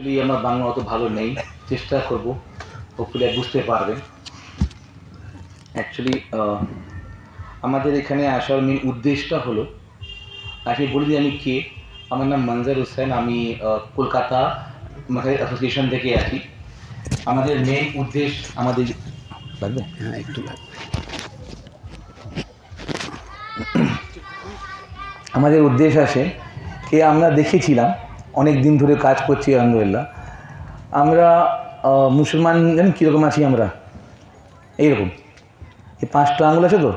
Actually আমার বাংলা অত ভালো নেই। চেষ্টা করব। হোপফুলি বুঝতে পারবেন। অ্যাকচুয়ালি আমাদের এখানে আসার মেন উদ্দেশ্যটা হলো আজকে বলে দিই আমি কে। আমার নাম মঞ্জার হোসেন। আমি কলকাতা মাথায় অ্যাসোসিয়েশন থেকে আছি আমাদের মেন উদ্দেশ্য আমাদের লাগবে? হ্যাঁ একটু লাগবে। আমাদের উদ্দেশ্য আছে যে আমরা দেখেছিলাম অনেক দিন ধরে কাজ করছি, আলহামদুলিল্লাহ। আমরা মুসলমান জানেন কীরকম আছি আমরা? এইরকম। এই পাঁচটা আঙুল আছে তো?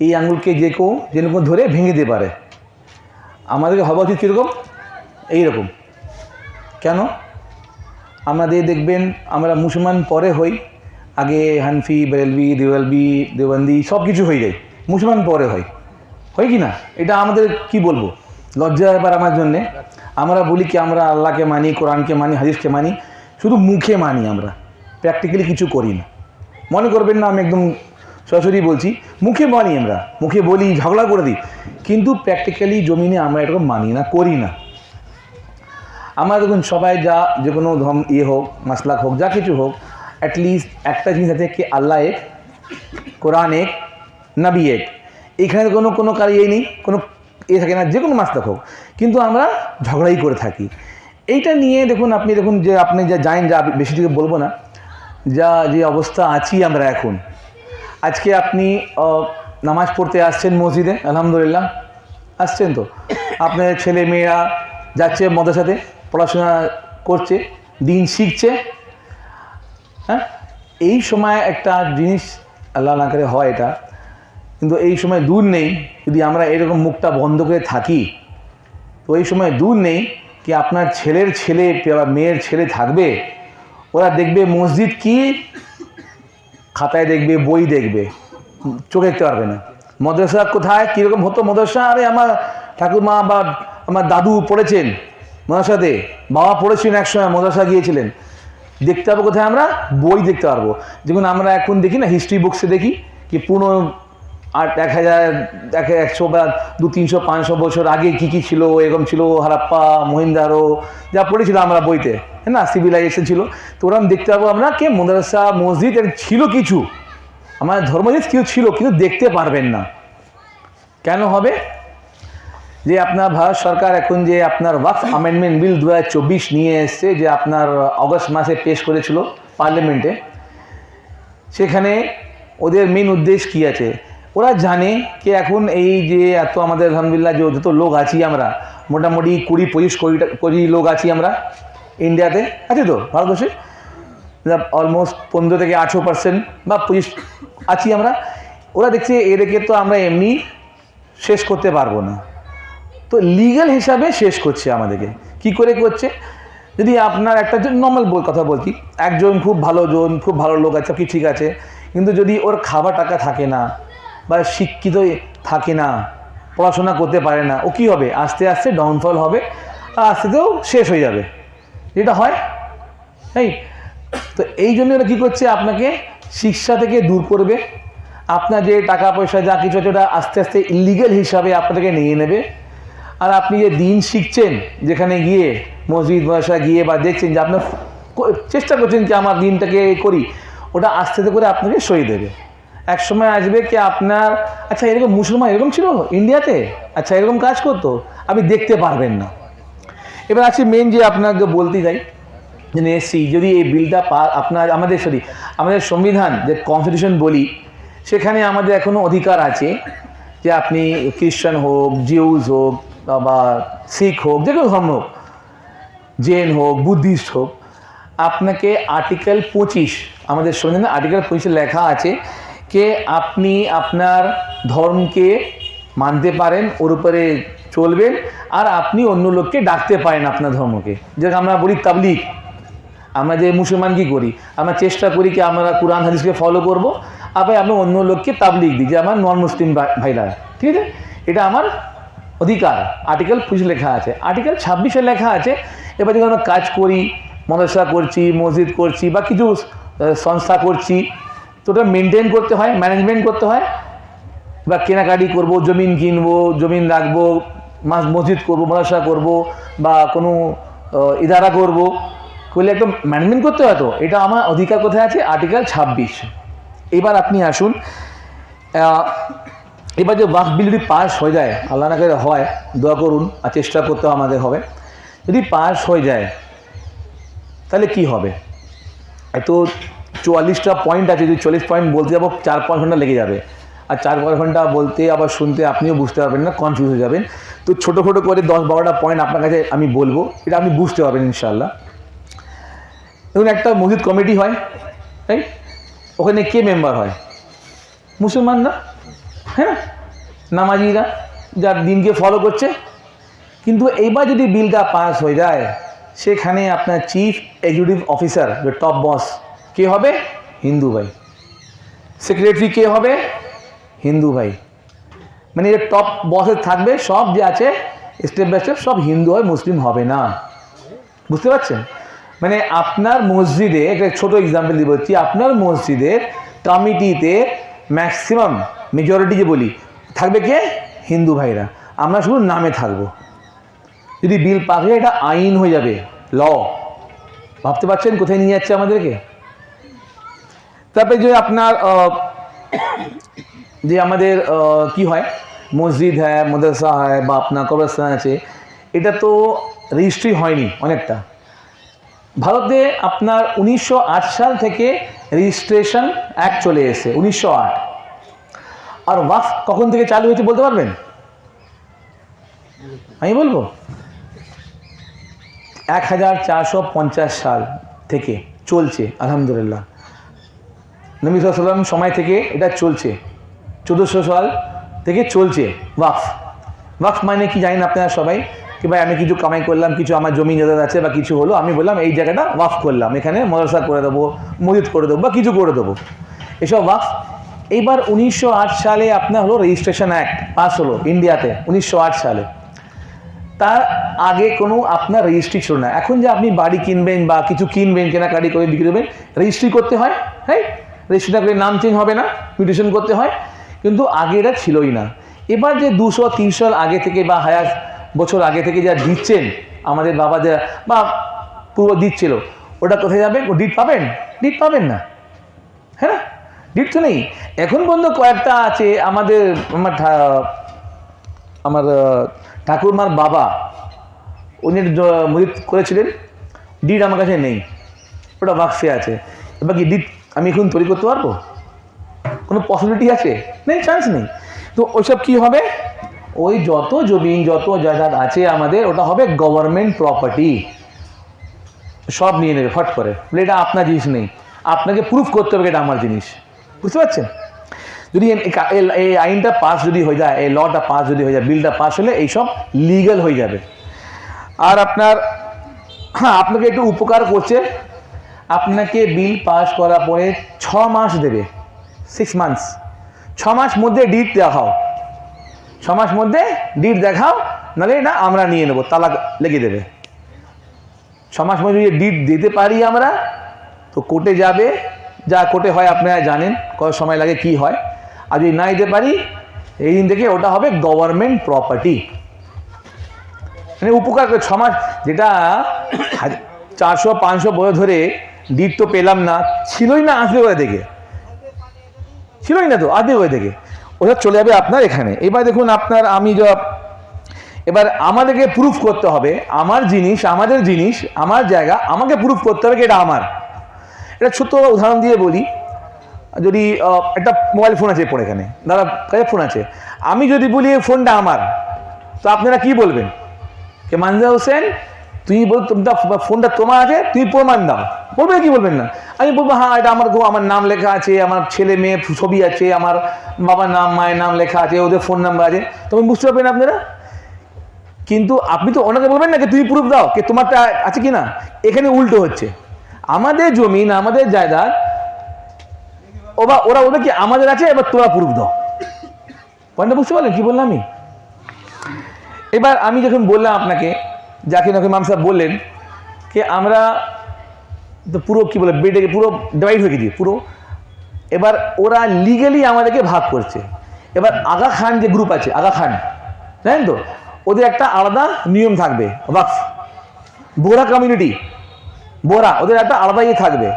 এই আঙুলকে যে কেউ যেরকম ধরে ভেঙে দিতে পারে। আমাদেরকে হওয়া উচিত কীরকম? এইরকম। কেন? আমাদের দেখবেন, আমরা মুসলমান পরে হই, আগে হানফি বেরেলবি দেওয়ালবি দেওয়ান্দি সব কিছু হয়ে যায়। মুসলমান পরে হয়। হয় কি না? এটা আমাদের কি বলব? লজ্জা ব্যাপার আমার জন্যে। আমরা বলি কি, আমরা আল্লাহকে মানি, কোরআনকে মানি, হাদিসকে মানি, শুধু মুখে মানি আমরা। প্র্যাকটিক্যালি কিছু করি না। মনে করবেন না, আমি একদম সরাসরি বলছি, মুখে মানি আমরা। মুখে বলি, ঝগড়া করে দিই। কিন্তু প্র্যাকটিক্যালি জমিনে আমরা এরকম মানি না, করি না। আমরা দেখুন সবাই যা যে কোনো ধর্ম ইয়ে হোক, মাসলাক হোক, যা কিছু হোক অ্যাটলিস্ট একটা জিনিস আছে কি, আল্লাহ এক, কোরআন এক, নবী এক। এখানে কোনো কোনো কার ইয়ে নেই, কোনো এ থাকে না যে কোনো মাছ হোক। কিন্তু আমরা ঝগড়াই করে থাকি। এইটা নিয়ে দেখুন আপনি, দেখুন যে আপনি যা জানেন যা বেশি থেকে বলব না, যা যে অবস্থা আছি আমরা এখন। আজকে আপনি নামাজ পড়তে আসছেন মসজিদে, আলহামদুলিল্লাহ। আসছেন তো? আপনার ছেলে মেয়েরা যাচ্ছে মদের পড়াশোনা করছে, দিন শিখছে। হ্যাঁ? এই সময় একটা জিনিস আল্লাহ না করে হয় এটা। কিন্তু এই সময় দূর নেই যদি আমরা এরকম মুখটা বন্ধ করে থাকি। তো এই সময় দূর নেই কি আপনার ছেলের ছেলে বা মেয়ের ছেলে থাকবে? ওরা দেখবে মসজিদ কি? খাতায় দেখবে, বই দেখবে। চোখে দেখতে পারবে না। মদ্রাসা কোথায়? কীরকম হতো মদ্রাসা? আরে আমার ঠাকুরমা বা আমার দাদু পড়েছেন মদ্রাসাতে। বাবা পড়েছিলেন একসময়, মদ্রাসা গিয়েছিলেন। দেখতে পাবো কোথায় আমরা? বই দেখতে পারব। যেমন আমরা এখন দেখি না হিস্ট্রি বুকসে দেখি কি পুরনো আট এক হাজার এক একশো বা দু তিনশো পাঁচশো বছর আগে কী কী ছিল, এরকম ছিল, হারাপ্পা, মহিন্দারো, যা পড়েছিল আমরা বইতে হ্যাঁ না? সিভিলাইজেশন ছিল। তো ওরকম দেখতে পাবো আমরা কে? মাদ্রাসা, মসজিদ, এর ছিল কিছু। আমার ধর্মজিৎ কিছু ছিল, কিন্তু দেখতে পারবেন না। কেন হবে? যে আপনার ভারত সরকার এখন যে আপনার ওয়াকফ অ্যামেন্ডমেন্ট বিল দু হাজার চব্বিশ নিয়ে এসছে, যে আপনার অগস্ট মাসে পেশ করেছিল পার্লামেন্টে সেখানে ওদের মেন উদ্দেশ্য কী আছে? ওরা জানে কি এখন এই যে এত আমাদের, আলহামদুলিল্লাহ, যে যত লোক আছি আমরা, মোটামুটি কুড়ি, পঁচিশ কোটি টা- কোটি লোক আছি আমরা ইন্ডিয়াতে আছে তো, ভারতবর্ষে? অলমোস্ট পনেরো থেকে আঠেরো পার্সেন্ট বা পঁচিশ আছি আমরা। ওরা দেখছে এদেরকে তো আমরা এমনি শেষ করতে পারব না। তো লিগ্যাল হিসাবে শেষ করছে আমাদেরকে। কি করে করছে? যদি আপনার একটা নর্মাল কথা বলছি, একজন খুব ভালো জন, খুব ভালো লোক আছে কি ঠিক আছে, কিন্তু যদি ওর খাবার টাকা থাকে না বা শিক্ষিত থাকে না, পড়াশোনা করতে পারে না, ও কী হবে? আস্তে আস্তে ডাউনফল হবে, আর আস্তে আস্তেও শেষ হয়ে যাবে। যেটা হয়, এই, তো এই জন্য ওরা কী করছে? আপনাকে শিক্ষা থেকে দূর করবে। আপনার যে টাকা পয়সা যা কিছু আছে, ওটা আস্তে আস্তে ইলিগেল হিসাবে আপনাকে নিয়ে নেবে। আর আপনি যে দিন শিখছেন, যেখানে গিয়ে মসজিদ মশা গিয়ে বা দেখছেন যে আপনার চেষ্টা করছেন যে আমার দিনটাকে করি, ওটা আস্তে আস্তে করে আপনাকে সই দেবে। এক সময় আসবে কি আপনার আচ্ছা এরকম মুসলমান এরকম ছিল? ইন্ডিয়াতে? আচ্ছা এরকম কাজ করতো? আপনি দেখতে পারবেন না। এবার আছে মেন যে আপনাকে বলতে যাই যে এসছি, যদি এই বিলটা পা আপনার, আমাদের সরি আমাদের সংবিধান, যে কনস্টিটিউশন বলি, সেখানে আমাদের এখনও অধিকার আছে যে আপনি খ্রিস্টান হোক জিউজ হোক, বা শিখ হোক, যে কোনো ধর্ম হোক, জেন হোক, বুদ্ধিস্ট হোক, আপনাকে আর্টিকেল পঁচিশ, আমাদের সংবিধানে আর্টিকেল পঁচিশে লেখা আছে যে আপনি আপনার ধর্মকে মানতে পারেন, ওর উপরে চলবেন, আর আপনি অন্য লোককে ডাকতে পারেন আপনার ধর্মকে। যেটা আমরা বলি তাবলিগ। আমরা যে মুসলমান কি করি? আমরা চেষ্টা করি কি আমরা কোরআন, হাদিসকে ফলো করব, আবার আমরা অন্য লোককে তাবলিগ দিই, যে আমার নন মুসলিম ভাই- ভাইরা। ঠিক আছে? এটা আমার অধিকার। আর্টিকেল পঁচিশ লেখা আছে। আর্টিকেল ছাব্বিশে লেখা আছে, এবার যখন আমরা কাজ করি, মদরসা করছি, মসজিদ করছি, বা কিছু সংস্থা করছি তো ওটা মেনটেন করতে হয় ম্যানেজমেন্ট করতে হয়। বা কেনাকাটি করব, জমিন কিনবো, জমিন রাখব মাস মসজিদ করব মাদ্রাসা করব, বা কোনো ইদারা করব। করলে একদম ম্যানেজমেন্ট করতে হয় তো। এটা আমার অধিকার কোথায় আছে? আর্টিকেল ছাব্বিশ। এবার আপনি আসুন এবার যে ওয়াক বিল যদি পাস হয়ে যায়, আল্লাহ না করে হয়, দোয়া করুন আর চেষ্টা করতে আমাদের হবে। যদি পাস হয়ে যায়, তাহলে কি হবে? এত চুয়াল্লিশটা পয়েন্ট আছে, যদি চল্লিশ পয়েন্ট বলতে যাব, চার পাঁচ ঘণ্টা লেগে যাবে। আর চার পাঁচ ঘণ্টা বলতে আবার শুনতে আপনিও বুঝতে পারবেন না কনফিউজ হয়ে যাবেন। তো ছোটো ছোটো করে দশ বারোটা পয়েন্ট আপনার কাছে আমি বলব, এটা আপনি বুঝতে পারবেন ইনশাল্লাহ দেখুন, একটা মসজিদ কমিটি হয় তাই ওখানে কে মেম্বার হয়? মুসলমানরা হ্যাঁ? নামাজিরা, যার দিনকে ফলো করছে। কিন্তু এইবার যদি বিলটা পাস হয়ে যায়, সেখানে আপনার চিফ এক্সিকিউটিভ অফিসার যে টপ বস কে হবে? হিন্দু ভাই। সেক্রেটারি কে হবে? হিন্দু ভাই। মানে যে টপ বসে থাকবে, সব যে আছে স্টেপ বাই স্টেপ সব হিন্দু হয়, মুসলিম হবে না। বুঝতে পারছেন? মানে আপনার মসজিদে, একটা ছোট এক্সাম্পল দিয়ে বলছি, আপনার মসজিদের কমিটিতে ম্যাক্সিমাম মেজরিটি যে বলি, থাকবে কে? হিন্দু ভাইরা। আমরা শুধু নামে থাকব। যদি বিল পাক এটা আইন হয়ে যাবে ল ভাবতে পারছেন কোথায় নিয়ে যাচ্ছে আমাদেরকে? তারপরে যে আপনার যে আমাদের কি হয়? মসজিদ হ্যাঁ মাদ্রাসা হয় বা আপনার কবরস্থান আছে, এটা তো রেজিস্ট্রি হয়নি অনেকটা। ভারতে আপনার উনিশশো আট সাল থেকে রেজিস্ট্রেশন অ্যাক্ট চলে এসেছে, উনিশশো আর ওয়াফ কখন থেকে চালু হয়েছে বলতে পারবেন? আমি বলব? এক হাজার চারশো পঞ্চাশ সাল থেকে চলছে, আলহামদুলিল্লাহ। নবী সাল্লাম সময় থেকে এটা চলছে। চোদ্দোশো সাল থেকে চলছে ওয়াকফ। ওয়াকফ মানে কি জানেন আপনারা সবাই? কি ভাই, আমি কিছু কামাই করলাম, কিছু আমার জমি জায়গা আছে বা কিছু হলো, আমি বললাম এই জায়গাটা ওয়াফ করলাম। এখানে মদরসা করে দেবো, মসজিদ করে দেবো বা কিছু করে দেবো। এসব ওয়াকফ, এইবার উনিশশো আট সালে আপনার হলো রেজিস্ট্রেশন অ্যাক্ট পাস হলো ইন্ডিয়াতে, উনিশশো আট সালে। তার আগে কোনো আপনার রেজিস্ট্রি ছিল না। এখন যে আপনি বাড়ি কিনবেন বা কিছু কিনবেন, কেনাকাটি করে বিক্রি করবেন রেজিস্ট্রি করতে হয় হ্যাঁ না করে নাম চেঞ্জ হবে না মিউটেশন করতে হয়, কিন্তু আগে এটা ছিলই না। এবার যে দুশো তিনশো আগে থেকে বা হাজার বছর আগে থেকে যা দিচ্ছেন, আমাদের বাবা যা বা পূর্ব দিচ্ছিল, ওটা কোথায় যাবে ও ডিট পাবেন? ডিট পাবেন না। হ্যাঁ ডিট তো নেই। এখন পর্যন্ত কয়েকটা আছে, আমাদের, আমার আমার ঠাকুরমার বাবা, উনি জ- করেছিলেন। ডিট আমার কাছে নেই। ওটা বাক্সে আছে। এবার কি ডিড আমি এখন তৈরি করতে পারব? কোনো পসিবিলিটি আছে? নেই চান্স নেই। তো ওইসব কি হবে? ওই যত জমিন, যত জায়গা আছে আমাদের, ওটা হবে গভর্নমেন্ট প্রপার্টি সব নিয়ে নেবে, ফট করে। বলে এটা আপনার জিনিস নেই। আপনাকে প্রুফ করতে হবে এটা আমার জিনিস। বুঝতে পারছেন? যদি এই আইনটা পাস যদি হয়ে যায় এই লটা পাস যদি হয়ে যায় বিলটা পাস হলে এইসব লিগ্যাল হয়ে যাবে। আর আপনার হ্যাঁ আপনাকে একটু উপকার করছে আপনাকে বিল পাস করার পরে ছ মাস দেবে সিক্স মান্থস ছ মাস মধ্যে ডিট দেখাও। ছ মাস মধ্যে ডিট দেখাও, নাহলে না আমরা নিয়ে নেব, তালাক লেগে দেবে। ছ মাস মধ্যে যদি ডিট দিতে পারি আমরা, তো কোর্টে যাবে। যা কোর্টে হয় আপনারা জানেন, কত সময় লাগে, কি হয়। আর যদি না দিতে পারি, এই দিন থেকে ওটা হবে গভর্নমেন্ট প্রপার্টি মানে উপকার করে, ছ মাস যেটা চারশো পাঁচশো বছর ধরে ডিট তো পেলাম না, ছিলই না আসবে কোথা থেকে ছিলই না তো আসবে কোথা থেকে ওটা চলে যাবে আপনার এখানে। এবার দেখুন আপনার আমি যা, এবার আমাদেরকে প্রুফ করতে হবে, আমার জিনিস, আমাদের জিনিস, আমার জায়গা, আমাকে প্রুফ করতে হবে কি এটা আমার। এটা ছোট্ট উদাহরণ দিয়ে বলি। যদি একটা মোবাইল ফোন আছে পড়ে এখানে। দাদা কাছে ফোন আছে? আমি যদি বলি এই ফোনটা আমার, তো আপনারা কি বলবেন? কে মানজা হোসেন? তুই বল ফোনটা তোমার আছে, তুই প্রমাণ দাও। বলবে কি বলবেন না? আমি বলব হ্যাঁ এটা আমার আমার নাম লেখা আছে, আমার ছেলে মেয়ে ছবি আছে, আমার বাবার নাম, মায়ের নাম লেখা আছে, ওদের ফোন নাম্বার আছে। তখন বুঝতে পারবেন আপনারা? কিন্তু আপনি তো ওনাকে বলবেন না যে তুই প্রুফ দাও কে তোমারটা আছে কি না? এখানে উল্টো হচ্ছে। আমাদের জমিন, আমাদের জায়গা, ওবা, ওরা ওদের কি, আমাদের আছে, এবার তোরা প্রুফ দাও। পয়েন্টটা বুঝতে পারলেন? কি বললাম আমি? এবার আমি যখন বললাম আপনাকে যাকে নাকি মাম সাহেব বললেন যে আমরা তো পুরো কি বলে বেডে পুরো ডিভাইড হয়ে গেছি, পুরো। এবার ওরা লিগালি আমাদেরকে ভাগ করছে। এবার আগা খান যে গ্রুপ আছে, আগা খান, জানেন তো? ওদের একটা আলাদা নিয়ম থাকবে, ওয়াকফ। বোরা কমিউনিটি বোরা, ওদের একটা আলাদা ইয়ে থাকবে।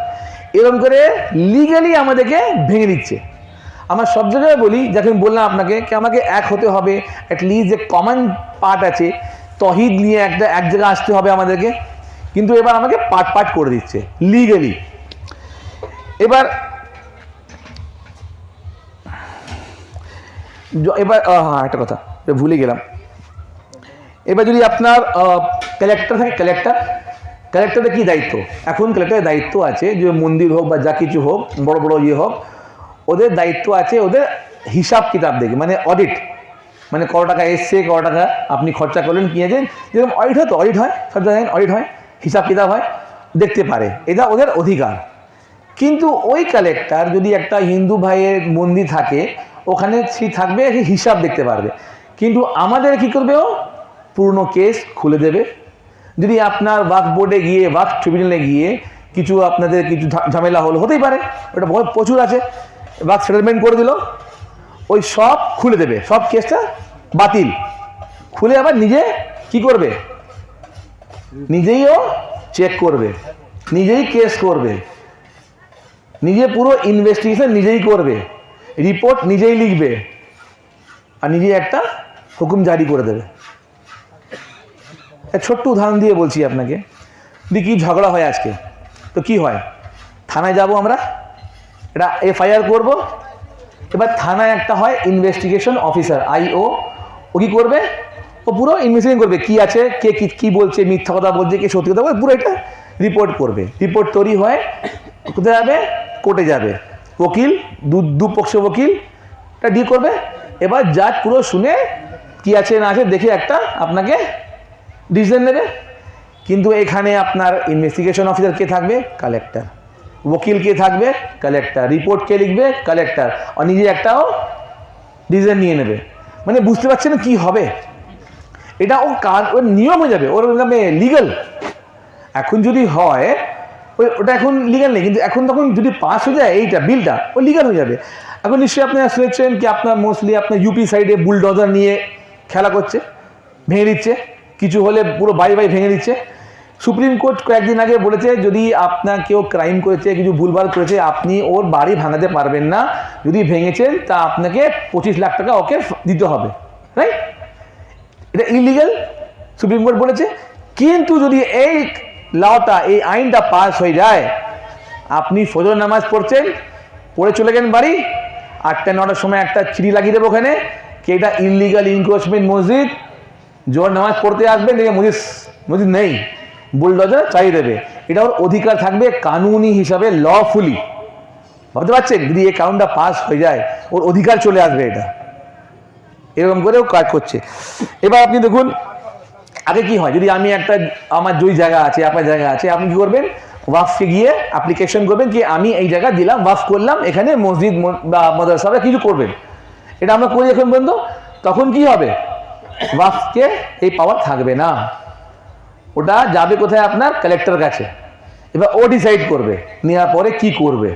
এরকম করে লিগালি আমাদেরকে ভেঙে দিচ্ছে। আমার সব জায়গায় বলি যখন বললাম আপনাকে, কি আমাকে এক হতে হবে অ্যাটলিস্ট যে কমন পার্ট আছে তহিদ নিয়ে একটা এক জায়গায় আসতে হবে আমাদেরকে। কিন্তু এবার আমাকে পার্ট পার্ট করে দিচ্ছে লিগালি এবার এবার হ্যাঁ একটা কথা ভুলে গেলাম। এবার যদি আপনার কালেক্টর থাকে কালেক্টর কালেক্টরের কী দায়িত্ব? এখন কালেক্টরের দায়িত্ব আছে যে মন্দির হোক বা যা কিছু হোক, বড় বড় ইয়ে হোক, ওদের দায়িত্ব আছে ওদের হিসাব কিতাব দেখে মানে অডিট মানে কত টাকা এসছে, কত টাকা আপনি খরচা করলেন কিনেছেন যেরকম অডিট হয় তো অডিট হয়, সব জায়গায় অডিট হয়, হিসাব কিতাব হয়, দেখতে পারে, এটা ওদের অধিকার। কিন্তু ওই কালেক্টর যদি একটা হিন্দু ভাইয়ের মন্দির থাকে, ওখানে সে থাকবে, সে হিসাব দেখতে পারবে। কিন্তু আমাদের কি করবে ও? পুরনো কেস খুলে দেবে। যদি আপনার ওয়াক বোর্ডে গিয়ে ওয়াক ট্রিবিউনালে গিয়ে কিছু আপনাদের কিছু ঝামেলা হলো, হতেই পারে। ওটা প্রচুর আছে। ওয়াক সেটেলমেন্ট করে দিল। ওই সব খুলে দেবে। সব কেসটা বাতিল। খুলে আবার নিজে কি করবে? নিজেইও চেক করবে। নিজেই কেস করবে। নিজে পুরো ইনভেস্টিগেশন নিজেই করবে। রিপোর্ট নিজেই লিখবে। আর নিজে একটা হুকুম জারি করে দেবে। এক ছোট্ট উদাহরণ দিয়ে বলছি আপনাকে। যদি কি ঝগড়া হয় আজকে? তো কি হয়? থানায় যাব আমরা। এটা এফআইআর করব। এবার থানায় একটা হয় ইনভেস্টিগেশন অফিসার আইও ও কি করবে? ও পুরো ইনভেস্টিগেশন করবে, কি আছে, কে কি কি বলছে, মিথ্যা কথা বলছে, কে সত্যি কথা বলছে, পুরো এটা রিপোর্ট করবে। রিপোর্ট তৈরি হয়, কোথায় যাবে? কোর্টে যাবে। উকিল দু, দুপক্ষ উকিল এটা ডিল করবে। এবার জাজ পুরো শুনে কি আছে, না আছে, দেখে একটা আপনাকে ডিসিশন নেবে। কিন্তু এখানে আপনার ইনভেস্টিগেশন অফিসার কে থাকবে? কালেক্টর উকিল কে থাকবে? কালেক্টর রিপোর্ট কে লিখবে? কালেক্টর আর নিজে একটাও ডিসিশন নিয়ে নেবে। মানে বুঝতে পারছেন না কি হবে। এটা ও কাজ ওর নিয়ম হয়ে যাবে। ওর লিগাল এখন যদি হয়, ওই ওটা এখন লিগাল নেই। কিন্তু এখন তখন যদি পাস হয়ে যায় এইটা বিলটা ও লিগাল হয়ে যাবে। এখন নিশ্চয়ই আপনি শুনেছেন কি আপনার মোস্টলি আপনার ইউপি সাইডে বুলডোজার নিয়ে খেলা করছে, ভেঙে দিচ্ছে। কিছু হলে পুরো বাই বাই ভেঙে দিচ্ছে। সুপ্রিম কোর্ট কয়েকদিন আগে বলেছে, যদি আপনার কেউ ক্রাইম করেছে, কিছু ভুলভাল করেছে, আপনি ওর বাড়ি ভাঙাতে পারবেন না। যদি ভেঙেছেন, তা আপনাকে পঁচিশ লাখ টাকা ওকে দিতে হবে। রাইট এটা ইলিগাল সুপ্রিম কোর্ট বলেছে। কিন্তু যদি এই লটা এই আইনটা পাস হয়ে যায়, আপনি ফজর নামাজ পড়ছেন, পড়ে চলে গেলেন বাড়ি, আটটা, নটার সময় একটা চিঠি লাগিয়ে দেবো ওখানে, কি এটা ইলিগাল ইনক্রোচমেন্ট মসজিদ? জোর নামাজ পড়তে আসবেন, দেখে মসজিদ মসজিদ নেই। বুলডোজার চালিয়ে দেবে। এটা ওর অধিকার থাকবে কানুনি হিসাবে লফুলি ভাবতে পারছেন? যদি এই কানুনটা পাস হয়ে যায়, ওর অধিকার চলে আসবে এটা। এরকম করেও কাজ করছে। এবার আপনি দেখুন, আগে কি হয়? যদি আমি একটা, আমার জয় জায়গা আছে, আপনার জায়গা আছে, আপনি কি করবেন? ওয়াফকে গিয়ে অ্যাপ্লিকেশন করবেন কি আমি এই জায়গা দিলাম, ওয়াফ করলাম, এখানে মসজিদ বা মাদ্রাসা বা কিছু করবেন। এটা আমরা করি এখন পর্যন্ত তখন কি হবে? ওয়াফকে এই পাওয়ার থাকবে না। ওটা যাবে কোথায় আপনার কালেক্টর কাছে। এবার ও ডিসাইড করবে, নেওয়ার পরে কি করবে।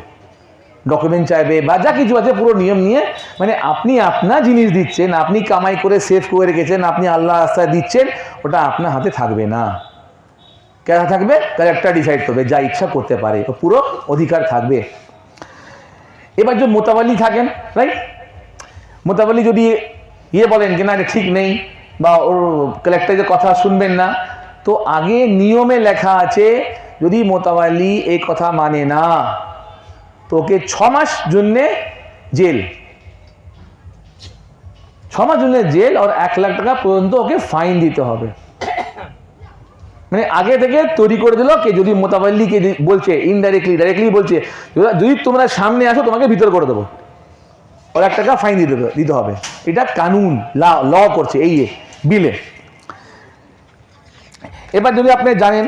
ডকুমেন্ট চাইবে বা যা কিছু আছে পুরো নিয়ম নিয়ে মানে আপনি আপনার জিনিস দিচ্ছেন, আপনি কামাই করে সেভ করে রেখেছেন, আপনি আল্লাহ রাস্তায় দিচ্ছেন, ওটা আপনার হাতে থাকবে না। কেন থাকবে? কালেক্টর ডিসাইড করবে, যা ইচ্ছা করতে পারে পুরো অধিকার থাকবে। এবার যে মোতাবালি থাকেন রাইট মোতাবালি যদি ইয়ে বলেন যে না ঠিক নেই, বা ওর কালেক্টরের কথা শুনবেন না তো আগে নিয়মে লেখা আছে, যদি মোতাবালি এই কথা মানে না তো ওকে ছ মাস জন্যে জেল। ছ মাস জন্য জেল আর এক লাখ টাকা পর্যন্ত ওকে ফাইন দিতে হবে। মানে আগে থেকে তৈরি করে দিল কে যদি মোতাবাল্লিকে বলছে ইনডাইরেক্টলি ডাইরেক্টলি বলছে, যদি তোমরা সামনে আসো, তোমাকে ভিতর করে দেবো। ওর এক টাকা ফাইন দিতে দিতে হবে। এটা কানুন, ল করছে, এই বিলে এবার যদি আপনি জানেন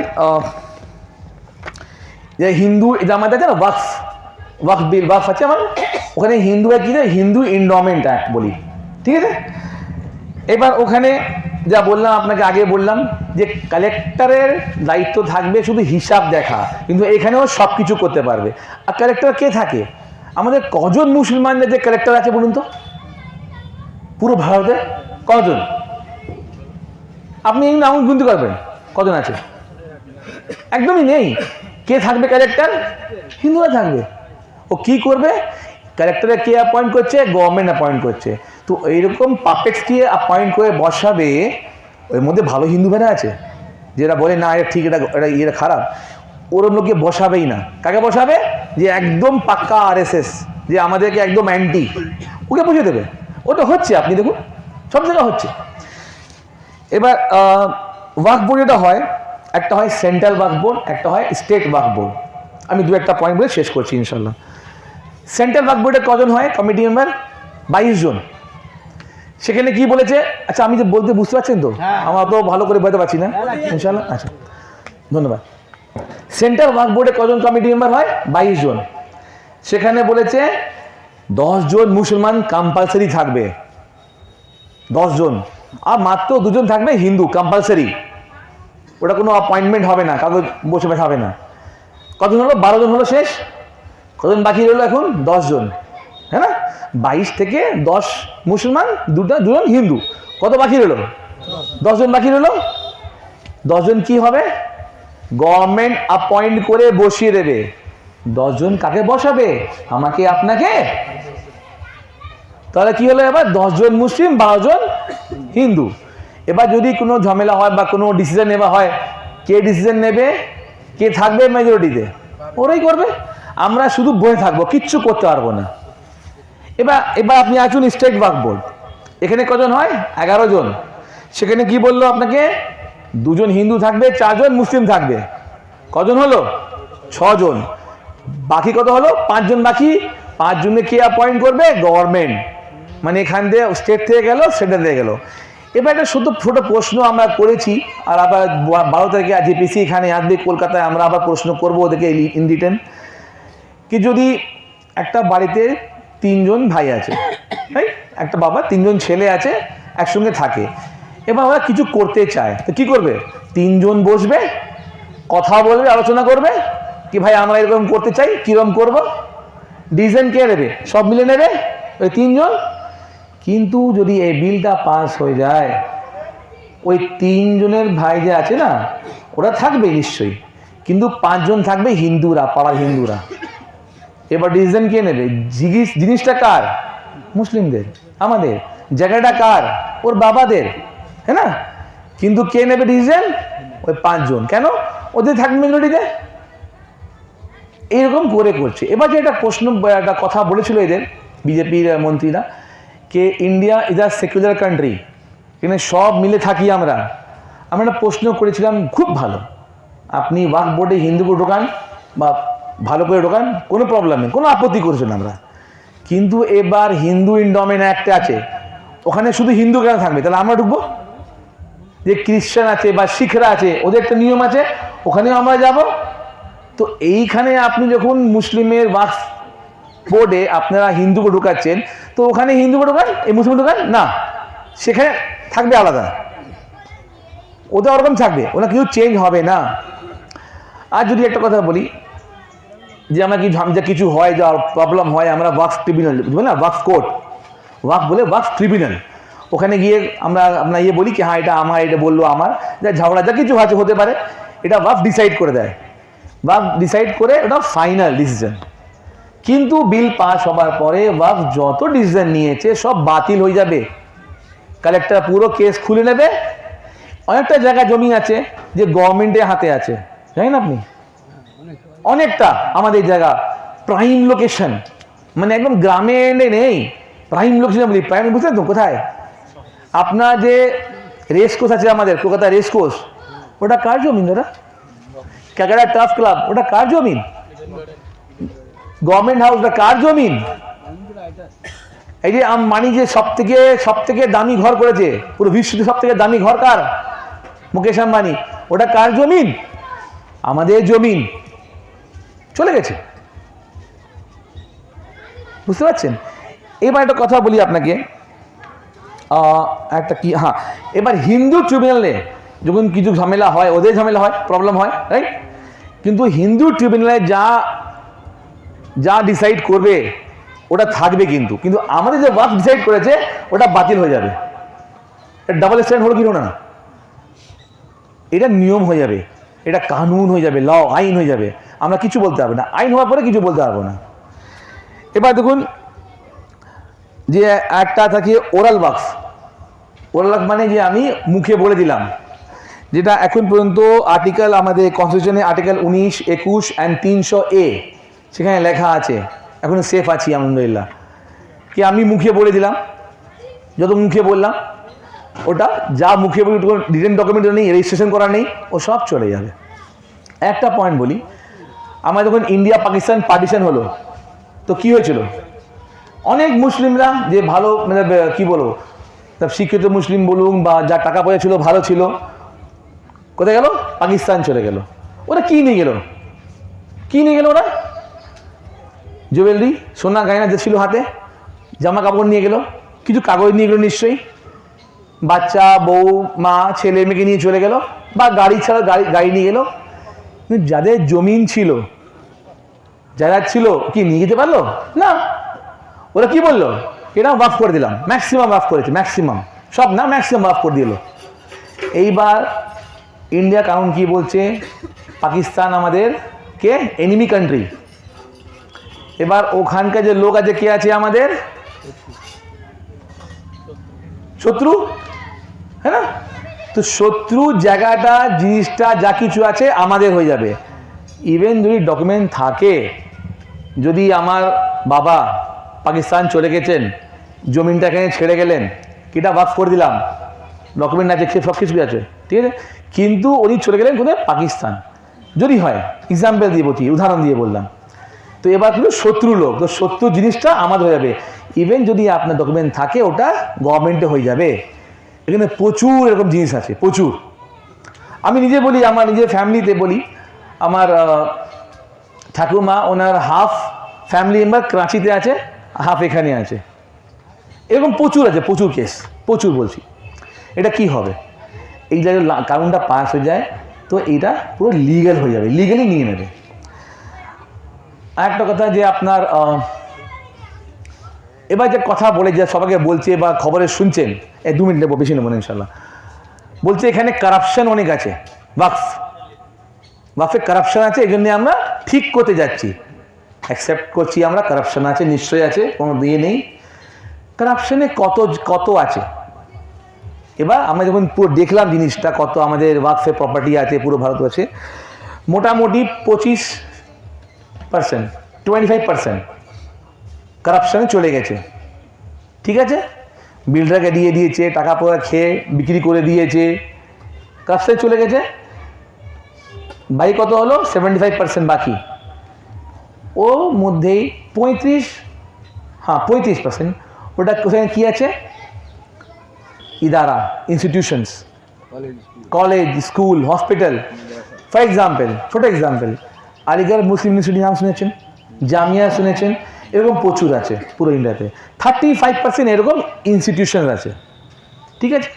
যে হিন্দু জামাতে আছে না, ওয়াকফ ওয়াকফ বিল, ওয়াকফ আছে আমার? ওখানে হিন্দু কি দেয়? হিন্দু ইন্ডমেন্ট অ্যাক্ট বলি, ঠিক আছে? এবার ওখানে যা বললাম, আপনাকে আগে বললাম যে কালেক্টরের দায়িত্ব থাকবে শুধু হিসাব দেখা, কিন্তু এখানেও সব কিছু করতে পারবে। আর কালেক্টর কে থাকে? আমাদের কজন মুসলমানদের যে কালেক্টর আছে বলুন তো? পুরো ভারতে কজন? আপনি এই নাম গুনতে পারবেন। কজন আছে? একদমই নেই। কে থাকবে ক্যারেক্টার হিন্দুরা থাকবে। ও কি করবে? ক্যারেক্টারে কে অ্যাপয়েন্ট করছে? গভর্নমেন্ট অ্যাপয়েন্ট করছে। তো এইরকম পাপেটসকে অ্যাপয়েন্ট করে বসাবে, ওর মধ্যে ভালো হিন্দু ভেড়া আছে। যেটা বলে, না এটা ঠিক, এটা এটা এটা খারাপ। ওরম লোককে বসাবেই না। কাকে বসাবে? যে একদম পাক্কা আরএসএস যে আমাদেরকে একদম অ্যান্টি ওকে বুঝে দেবে। ওটা হচ্ছে, আপনি দেখুন, সব জায়গায় হচ্ছে। এবার ওয়াক বোর্ড যেটা হয় একটা হয় সেন্ট্রাল ওয়াক বোর্ড একটা হয় স্টেট ওয়াক বোর্ড আমি দু একটা পয়েন্ট বলে শেষ করছি ইনশাল্লাহ সেন্ট্রাল ওয়াক বোর্ডে কজন হয়? কমিটি মেম্বার বাইশ জন। সেখানে কি বলেছে? আচ্ছা আমি যে বলতে বুঝতে পারছেন তো? আমার তো ভালো করে বলতে পারছি না? ইনশাল্লাহ আচ্ছা। ধন্যবাদ। সেন্ট্রাল ওয়াক বোর্ডে কজন কমিটি মেম্বার হয়? বাইশ জন। সেখানে বলেছে দশ জন মুসলমান কম্পালসারি থাকবে। দশ জন। আর মাত্র দুজন থাকবে হিন্দু কম্পালসারি ওটা কোনো অ্যাপয়েন্টমেন্ট হবে না কাগজ বসে বসে হবে না। কতজন হলো? বারো জন হলো শেষ? কতজন বাকি রইল এখন? দশ জন। হ্যাঁ না? বাইশ থেকে দশ মুসলমান, দুটা, দুজন হিন্দু। কত বাকি রইল? দশজন বাকি রইল? দশজন কি হবে? গভর্নমেন্ট অ্যাপয়েন্ট করে বসিয়ে দেবে। দশজন কাকে বসাবে? আমাকে, আপনাকে? তাহলে কি হলো এবার? দশজন মুসলিম, বারো জন হিন্দু। এবার যদি কোনো ঝামেলা হয় বা কোনো ডিসিশন নেওয়া হয়, কে ডিসিশন নেবে? কে থাকবে মেজরিটিতে ওরাই করবে। আমরা শুধু বয়ে থাকব, কিচ্ছু করতে পারব না। এবার এবার আপনি আসুন স্টেট ওয়ার্ক বোর্ড এখানে কজন হয়? এগারো জন। সেখানে কি বলল আপনাকে? দুজন হিন্দু থাকবে, চারজন মুসলিম থাকবে। কজন হলো? ছজন। বাকি কত হলো? পাঁচজন বাকি। পাঁচজনে কে অ্যাপয়েন্ট করবে? গভর্নমেন্ট মানে এখান দিয়ে স্টেট থেকে গেল সেন্টার থেকে গেল। এবার একটা শুধু ছোট প্রশ্ন আমরা করেছি, আর আবার বারো তারিখে আজ পিসি এখানে আসবে, কলকাতায় আমরা আবার প্রশ্ন করব ওদেরকে ইন রিটেন কি যদি একটা বাড়িতে তিনজন ভাই আছে, তাই? একটা বাবা, তিনজন ছেলে আছে, একসঙ্গে থাকে। এবার ওরা কিছু করতে চায়, তো কি করবে? তিনজন বসবে, কথা বলবে, আলোচনা করবে, কি ভাই আমরা এরকম করতে চাই কীরকম করব? ডিসিশন কে নেবে সব মিলে নেবে? ওই তিনজন? কিন্তু যদি এই বিলটা পাস হয়ে যায়, ওই তিনজনের ভাই যে আছে না, ওরা থাকবে নিশ্চয়ই। কিন্তু পাঁচজন থাকবে হিন্দুরা, পাড়ার হিন্দুরা। এবার ডিসিশন কে নেবে? জিনিস জিনিসটা কার? মুসলিমদের। আমাদের। জায়গাটা কার? ওর বাবাদের। হ্যাঁ না? কিন্তু কে নেবে ডিসিশন ওই পাঁচজন। কেন? ওদের থাকবে মেজরিটিতে এইরকম করে করছে। এবার যে একটা প্রশ্ন, একটা কথা বলেছিল এদের, বিজেপির মন্ত্রীরা। কে India is a secular country এখানে সব মিলে থাকি আমরা। আমরা একটা প্রশ্ন করেছিলাম, খুব ভালো। আপনি ওয়াক বোর্ডে হিন্দুকে ঢোকান বা ভালো করে ঢোকান, কোনো প্রবলেম নেই, কোনো আপত্তি করছে না আমরা। কিন্তু এবার হিন্দু ইন্ডমেন একটা আছে। ওখানে শুধু হিন্দু কেন থাকবে? তাহলে আমরা ঢুকবো? যে খ্রিস্টান আছে বা শিখরা আছে, ওদের একটা নিয়ম আছে, ওখানেও আমরা যাব। তো এইখানে আপনি যখন মুসলিমের ওয়াক্স বোর্ডে আপনারা হিন্দুকে ঢুকাচ্ছেন তো ওখানে হিন্দুকে ঢোকান এই মুসলিম ঢোকান না। সেখানে থাকবে আলাদা। ওদের ওরকম থাকবে। ওরা কিছু চেঞ্জ হবে না। আর যদি একটা কথা বলি, যে আমরা কি যা কিছু হয়, যা প্রবলেম হয়, আমরা ওয়াক্স ট্রিবিউনাল বুঝবেন না? ওয়াক্স কোর্ট ওয়াক বলে ওয়াক্স ট্রিবিউনাল ওখানে গিয়ে আমরা আপনার ইয়ে বলি কি হ্যাঁ এটা আমার, এটা বলল আমার। যা ঝগড়া, যা কিছু আছে হতে পারে, এটা ওয়াক ডিসাইড করে দেয়। ওয়াক ডিসাইড করে ওটা ফাইনাল ডিসিশন কিন্তু বিল পাস হবার পরে ওয়াক যত ডিসিশন নিয়েছে সব বাতিল হয়ে যাবে। কালেক্টর, পুরো কেস খুলে নেবে। অনেকটা জায়গা জমি আছে যে গভর্নমেন্টের হাতে আছে। জানেন আপনি? অনেকটা আমাদের জায়গা। Prime location. মানে একদম গ্রামে এনে নেই। প্রাইম লোকেশন বলি, প্রাইম বুঝলেন তো? কোথায়? আপনার যে রেস কোর্স আছে আমাদের, কলকাতা রেস কোর্স, ওটা কার জমিন ওটা ক্যাকারা টাফ ক্লাব, ওটা কার জমিন গভর্নমেন্ট হাউস ওটা কার জমিন? এই যে মানি যে সব থেকে সব থেকে দামি ঘর করেছে, পুরো বিশ্বের সব থেকে দামি ঘর কার? মুকেশ আম্বানি। ওটা কার জমিন? আমাদের জমিন। চলে গেছে। বুঝতে পারছেন? এবার একটা কথা বলি আপনাকে। একটা কি হ্যাঁ এবার হিন্দু ট্রিবিউনালে যখন কিছু ঝামেলা হয়, ওদের ঝামেলা হয় প্রবলেম হয় রাইট কিন্তু হিন্দু ট্রিবিউনালে যা যা ডিসাইড করবে, ওটা থাকবে কিন্তু। কিন্তু আমাদের যে ওয়াক ডিসাইড করেছে, ওটা বাতিল হয়ে যাবে। ডাবল স্ট্যান্ড হলো কি হলো না? এটা নিয়ম হয়ে যাবে। এটা কানুন হয়ে যাবে ল আইন হয়ে যাবে। আমরা কিছু বলতে পারব না। আইন হওয়ার পরে কিছু বলতে পারব না। এবার দেখুন, যে একটা থাকে ওরাল বাক্স ওরাল বাক্স মানে যে আমি মুখে বলে দিলাম, যেটা এখন পর্যন্ত আর্টিকেল আমাদের কনস্টিটিউশনে আর্টিকেল উনিশ, একুশ অ্যান্ড তিনশো এ সেখানে লেখা আছে, এখন সেফ আছি আলহামদুলিল্লাহ। কি আমি মুখে বলে দিলাম? যত মুখে বললাম, ওটা যা মুখে বলি রিটেন ডকুমেন্ট নেই রেজিস্ট্রেশন করা নেই, ও সব চলে যাবে। একটা পয়েন্ট বলি আমার যখন ইন্ডিয়া পাকিস্তান পার্টিশন হলো, তো কি হয়েছিল? অনেক মুসলিমরা যে ভালো মানে কি বলব, তা শিক্ষিত মুসলিম বলুন বা যা টাকা পয়সা ছিল, ভালো ছিল, কোথায় গেল? পাকিস্তান চলে গেল। ওরা কি নিয়ে গেল? কি নিয়ে গেল ওরা? জুয়েলারি সোনা গায়না যে ছিল হাতে জামা কাপড় নিয়ে গেল, কিছু কাগজ নিয়ে গেলো নিশ্চয়ই। বাচ্চা, বউ, মা, ছেলে, মেয়েকে নিয়ে চলে গেল, বা গাড়ি ছাড়া গাড়ি গাড়ি নিয়ে গেল। যাদের জমিন ছিল, যারা ছিল, কি নিয়ে যেতে পারল? না। ওরা কি বলল? এটা মাফ করে দিলাম। ম্যাক্সিমাম মাফ করেছে ম্যাক্সিমাম সব না ম্যাক্সিমাম মাফ করে দিল। এইবার ইন্ডিয়া কারণ কি বলছে? পাকিস্তান আমাদের কে? এনিমি কান্ট্রি এবার ওখানকার যে লোক আছে, কে আছে আমাদের? শত্রু? হ্যাঁ না? তো শত্রু জায়গাটা, জিনিসটা, যা কিছু আছে আমাদের হয়ে যাবে। ইভেন যদি ডকুমেন্ট থাকে, যদি আমার বাবা পাকিস্তান চলে গেছেন, জমিনটা এখানে ছেড়ে গেলেন, কিটা বাফ করে দিলাম ডকুমেন্ট আছে সব কিছু আছে, ঠিক আছে? কিন্তু উনি চলে গেলেন কোথায়? পাকিস্তান। যদি হয় এক্সাম্পল দিয়ে বলছি, উদাহরণ দিয়ে বললাম। তো এবার কিন্তু শত্রু লোক, তো শত্রু জিনিসটা আমাদের হয়ে যাবে। ইভেন যদি আপনার ডকুমেন্ট থাকে, ওটা গভর্নমেন্টে হয়ে যাবে। এখানে প্রচুর এরকম জিনিস আছে, প্রচুর। আমি নিজে বলি, আমার নিজের ফ্যামিলিতে বলি, আমার ঠাকুমা ওনার হাফ ফ্যামিলি মেম্বার করাচিতে আছে হাফ এখানে আছে। এরকম প্রচুর আছে, প্রচুর কেস প্রচুর বলছি। এটা কি হবে? এই লা- কানুনটা পাস হয়ে যায়, তো এটা পুরো লিগ্যাল হয়ে যাবে লিগালি নিয়ে নেবে। আর একটা কথা যে আপনার এবার যে কথা বলে যে সবাইকে বলছে বা খবরে শুনছেন, এই দু মিনিট নেব বেশি নেব ইনশাল্লাহ। বলছে এখানে কারাপশন অনেক আছে ওয়াকফ ওয়াকফে কারাপশন আছে, এই জন্য আমরা ঠিক করতে যাচ্ছি। অ্যাকসেপ্ট করছি আমরা কারাপশন আছে, নিশ্চয়ই আছে, কোনো দিয়ে নেই। কারাপশনে কত কত আছে? এবার আমরা যখন পুরো দেখলাম জিনিসটা, কত আমাদের ওয়াকফে প্রপার্টি আছে, পুরো ভারতবর্ষে, মোটামুটি পঁচিশ পার্সেন্ট টোয়েন্টি ফাইভ পার্সেন্ট কারাপশানে চলে গেছে। ঠিক আছে? বিল্ডারকে দিয়ে দিয়েছে টাকা পয়সা খেয়ে বিক্রি করে দিয়েছে। কারাপশানে চলে গেছে। বাই কত হলো? সেভেন্টি ফাইভ পার্সেন্ট বাকি। ও মধ্যেই পঁয়ত্রিশ হ্যাঁ পঁয়ত্রিশ পার্সেন্ট ওটা কোথায় কী আছে? ইদারা institutions college school hospital for example ছোট এক্সাম্পল আলিগড় মুসলিম ইউনিভার্সিটি নাম শুনেছেন, জামিয়া শুনেছেন, এরকম প্রচুর আছে পুরো ইন্ডিয়াতে। থার্টি ফাইভ পার্সেন্ট এরকম ইনস্টিটিউশন আছে। ঠিক আছে?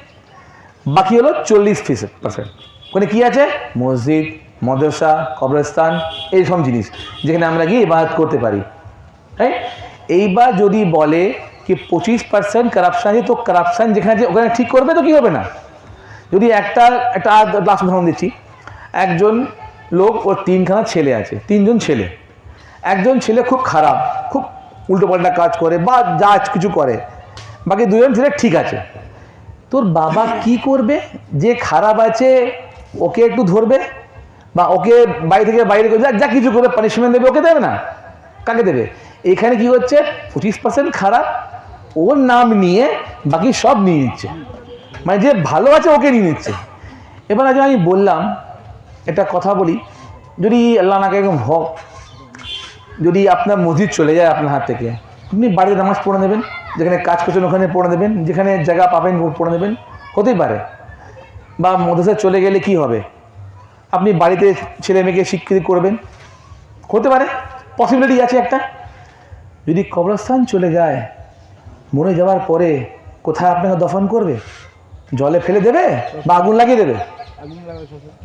বাকি হলো চল্লিশ পার্সেন্ট ওখানে কী আছে? মসজিদ, মাদ্রাসা, কবরস্থান, এইসব জিনিস, যেখানে আমরা গিয়ে ইবাদত করতে পারি। তাই এইবার যদি বলে কি পঁচিশ পার্সেন্ট কারাপশান আছে, তো কারাপশান যেখানে আছে, ওখানে ঠিক করবে তো কী হবে না? যদি একটা একটা লাস্ট উদাহরণ দিচ্ছি। একজন লোক ওর তিনখানা ছেলে আছে, তিনজন ছেলে। একজন ছেলে খুব খারাপ, খুব উল্টোপাল্টা কাজ করে বা যা কিছু করে। বাকি দুজন ছেলে ঠিক আছে। তোর বাবা কি করবে? যে খারাপ আছে, ওকে একটু ধরবে বা ওকে বাড়ি থেকে বাইরে করে যা- কিছু করবে পানিশমেন্ট দেবে, ওকে দেবে না। কাকে দেবে? এখানে কি হচ্ছে? পঁচিশ পার্সেন্ট খারাপ, ওর নাম নিয়ে বাকি সব নিয়ে নিচ্ছে। মানে যে ভালো আছে, ওকে নিয়ে নিচ্ছে। এবার আজ আমি বললাম একটা কথা বলি, যদি আল্লাহ নাকে একদম হোক যদি আপনার মসজিদ চলে যায় আপনার হাত থেকে, আপনি বাড়িতে নামাজ পড়ে নেবেন, যেখানে কাজ করছেন ওখানে পড়ে নেবেন, যেখানে জায়গা পাবেন পড়ে নেবেন, হতেই পারে। বা মদ্রাসায় চলে গেলে কি হবে? আপনি বাড়িতে ছেলে মেয়েকে শিক্ষিত করবেন, হতে পারে পসিবিলিটি আছে একটা। যদি কবরস্থান চলে যায়, মরে যাওয়ার পরে কোথায় আপনাকে দফন করবে? জলে ফেলে দেবে বা আগুন লাগিয়ে দেবে?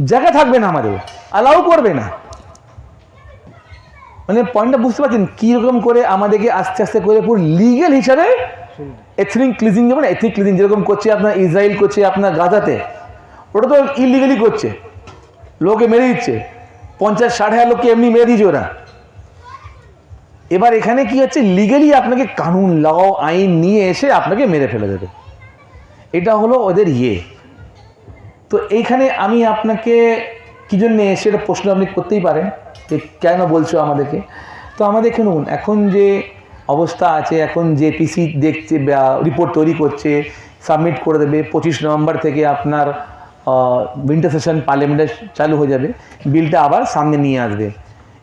জায়গা থাকবে না আমাদের অ্যালাউ করবে না। মানে পয়েন্টটা বুঝতে পারছেন কীরকম করে আমাদেরকে আস্তে আস্তে করে পুরো লিগেল হিসাবে এথনিক ক্লিজিং যেমন এথনিক ক্লিজিং যেরকম করছে আপনার ইসরায়েল করছে, আপনার গাজাতে, ওটা তো ইলিগালি করছে। লোকে মেরে দিচ্ছে। পঞ্চাশ, ষাট হাজার লোককে এমনি মেরে দিয়েছে ওরা। এবার এখানে কি হচ্ছে? লিগালি আপনাকে কানুন ল আইন নিয়ে এসে আপনাকে মেরে ফেলে দেবে। এটা হলো ওদের ইয়ে। তো এইখানে আমি আপনাকে কী জন্যে সেটা প্রশ্ন আপনি করতেই পারেন যে কেন বলছো আমাদেরকে? তো আমাদের শুনুন এখন যে অবস্থা আছে, এখন যে পিসি দেখছে রিপোর্ট তৈরি করছে সাবমিট করে দেবে, পঁচিশ নভেম্বর থেকে আপনার উইন্টার সেশন পার্লামেন্টে চালু হয়ে যাবে, বিলটা আবার সামনে নিয়ে আসবে।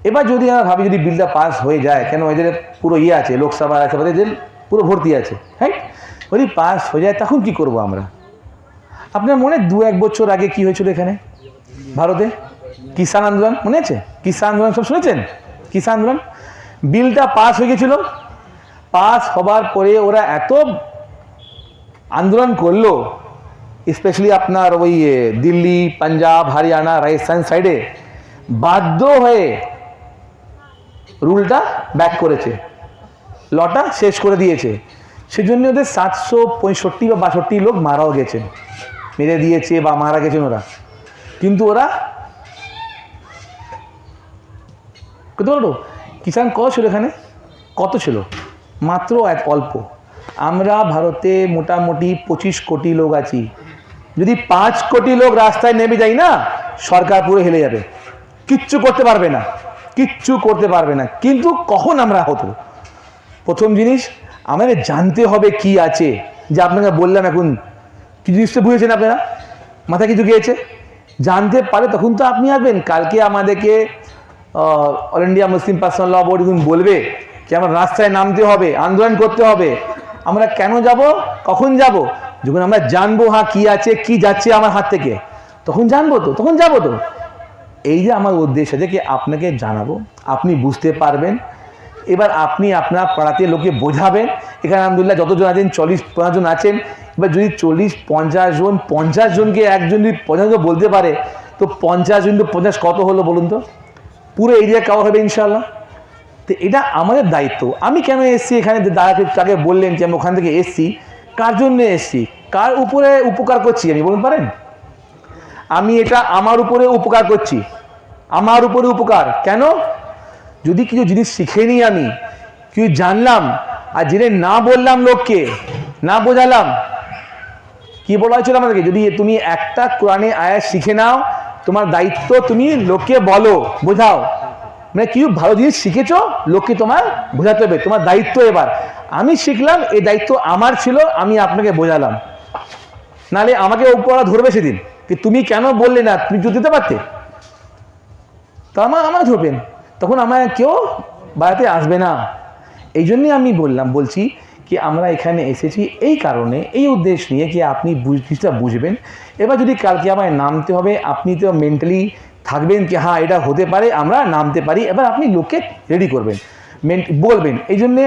এবার যদি আমরা ভাবি যদি বিলটা পাস হয়ে যায়, কেন এদের পুরো ইয়ে আছে, লোকসভা আছে এদের পুরো ভর্তি আছে হ্যাঁ যদি পাস হয়ে যায়, তখন কি করব আমরা? আপনার মনে দু এক বছর আগে কি হয়েছিল এখানে? ভারতে? কিষাণ আন্দোলন? মনে আছে? কিষাণ আন্দোলন সব শুনেছেন? কিষাণ আন্দোলন? বিলটা পাস হয়ে গেছিল। পাস হবার পরে ওরা এত আন্দোলন করল স্পেশালি আপনার ওই দিল্লি, পাঞ্জাব, হরিয়ানা, রাজস্থান সাইডে বাধ্য হয়ে রুলটা ব্যাক করেছে। লটা শেষ করে দিয়েছে। সেজন্য ওদের সাতশো পঁয়ষট্টি বা বাষট্টি লোক মারাও গেছেন। মেরে দিয়েছে বা মারা গেছেন ওরা। কিন্তু ওরা কত বলতো কিষাণ কত ছিল এখানে? কত ছিল? মাত্র এক অল্প। আমরা ভারতে মোটামুটি পঁচিশ কোটি লোক আছি। যদি পাঁচ কোটি লোক রাস্তায় নেমে যাই না, সরকার পুরো হেলে যাবে। কিচ্ছু করতে পারবে না। কিচ্ছু করতে পারবে না। কিন্তু কখন আমরা হতো প্রথম জিনিস, আমাদের জানতে হবে কি আছে। যে আপনাকে বললাম এখন কি জিনিসটা বুঝেছেন আপনারা? মাথায় কিছু গিয়েছে? জানতে পারে তখন তো আপনি আসবেন। কালকে আমাদেরকে all India Muslim personal law board বলবে যে আমার রাস্তায় নামতে হবে, আন্দোলন করতে হবে, আমরা কেন যাব? কখন যাব? যখন আমরা জানব হ্যাঁ কি আছে, কি যাচ্ছে আমার হাত থেকে, তখন জানব তো, তখন যাব তো। এই যে আমার উদ্দেশ্য যে কি আপনাকে জানাব, আপনি বুঝতে পারবেন। এবার আপনি আপনার পাড়াতে লোকে বোঝাবেন। এখানে আলহামদুলিল্লাহ যতজন আছেন, চল্লিশ পঞ্চাশ জন আছেন। এবার যদি চল্লিশ, পঞ্চাশ জন, পঞ্চাশ জনকে একজন যদি পঞ্চাশ বলতে পারে, তো পঞ্চাশ জন তো পঞ্চাশ কত হলো বলুন তো? পুরো এরিয়া কাভার হবে ইনশাল্লাহ তো এটা আমাদের দায়িত্ব। আমি কেন এসছি এখানে দাদাকে তাকে বললেন যে আমি ওখান থেকে এসছি। কার জন্য এসছি? কার উপরে উপকার করছি? আমি বলুন পারেন? আমি এটা আমার উপরে উপকার করছি। আমার উপরে উপকার। কেন? যদি কিছু জিনিস শিখে নিই আমি, কিছু জানলাম, আর জেনে না বললাম লোককে, না বোঝালাম কি বলা হয়েছিল আমাদেরকে? যদি তুমি একটা কোরআনে আয়াত শিখে নাও, তোমার দায়িত্ব তুমি লোককে বলো, বোঝাও। মানে কি ভালো জিনিস শিখেছো, লোককে তোমার বোঝাতে হবে, তোমার দায়িত্ব এবার। আমি শিখলাম, এই দায়িত্ব আমার ছিল, আমি আপনাকে বোঝালাম। নালে আমাকে উপরা ধরবে সেদিন। যে তুমি কেন বললে না? তুমি তো দিতে পারতে? তো আমার আমার ধরবেন। তখন আমার কেউ বাড়াতে আসবে না। এই জন্যই আমি বললাম, বলছি কি আমরা এখানে এসেছি এই কারণে, এই উদ্দেশ্য নিয়ে কি আপনি জিনিসটা বুঝবেন? এবার যদি কালকে আমায় নামতে হবে, আপনি তো মেন্টালি থাকবেন কি হ্যাঁ এটা হতে পারে, আমরা নামতে পারি। এবার আপনি লোককে রেডি করবেন বলবেন। এই জন্যে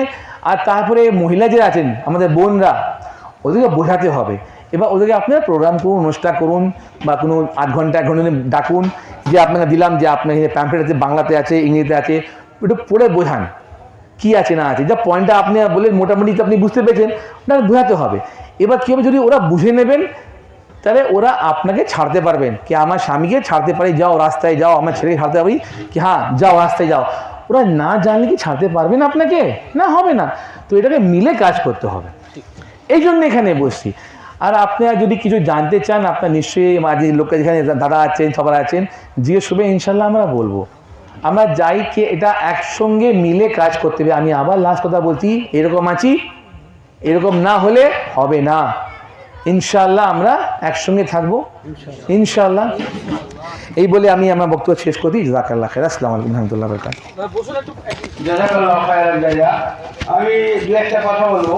আর তারপরে মহিলা যে আছেন, আমাদের বোনরা, ওদেরকে বোঝাতে হবে। এবার ওদেরকে আপনারা প্রোগ্রাম করুন, অনুষ্ঠান করুন, বা কোনো আধ ঘণ্টা, এক ঘণ্টা ডাকুন যে আপনাকে দিলাম, যে আপনার প্যাম্পলেট আছে, বাংলাতে আছে, ইংরেজিতে আছে, একটু পড়ে বোঝান। কি আছে, না আছে? যা পয়েন্টটা আপনি বললেন, মোটামুটি আপনি বুঝতে পেরেছেন, ওটা বোঝাতে হবে। এবার কী হবে, যদি ওরা বুঝে নেবেন, তাহলে ওরা আপনাকে ছাড়তে পারবেন কি আমার স্বামীকে ছাড়তে পারি, যাও রাস্তায় যাও, আমার ছেলেকে ছাড়তে পারি কি হ্যাঁ যাও রাস্তায় যাও। ওরা না জানলে কি ছাড়তে পারবেন আপনাকে? না, হবে না। তো এটাকে মিলে কাজ করতে হবে। এই জন্য এখানে বসছি। আর আপনারা যদি কিছু জানতে চান, আপনার নিশ্চয়ই মাঝে লোকে যেখানে দাদা আছেন, সবার আছেন, জিজ্ঞেস করবে ইনশাল্লাহ আমরা বলব। আমরা যাই কে এটা একসঙ্গে মিলে কাজ করতে হবে। আমি আবার লাস্ট কথা বলছি এরকম আছি এরকম না হলে হবে না। ইনশাল্লাহ আমরা একসঙ্গে থাকব। ইনশাল্লাহ এই বলে আমি আমার বক্তব্য শেষ করি জাকাল্লাহ খের আসসালামু আলাইকুম রহমতুল্লাহ বরকাত। আমি দু একটা কথা বলব।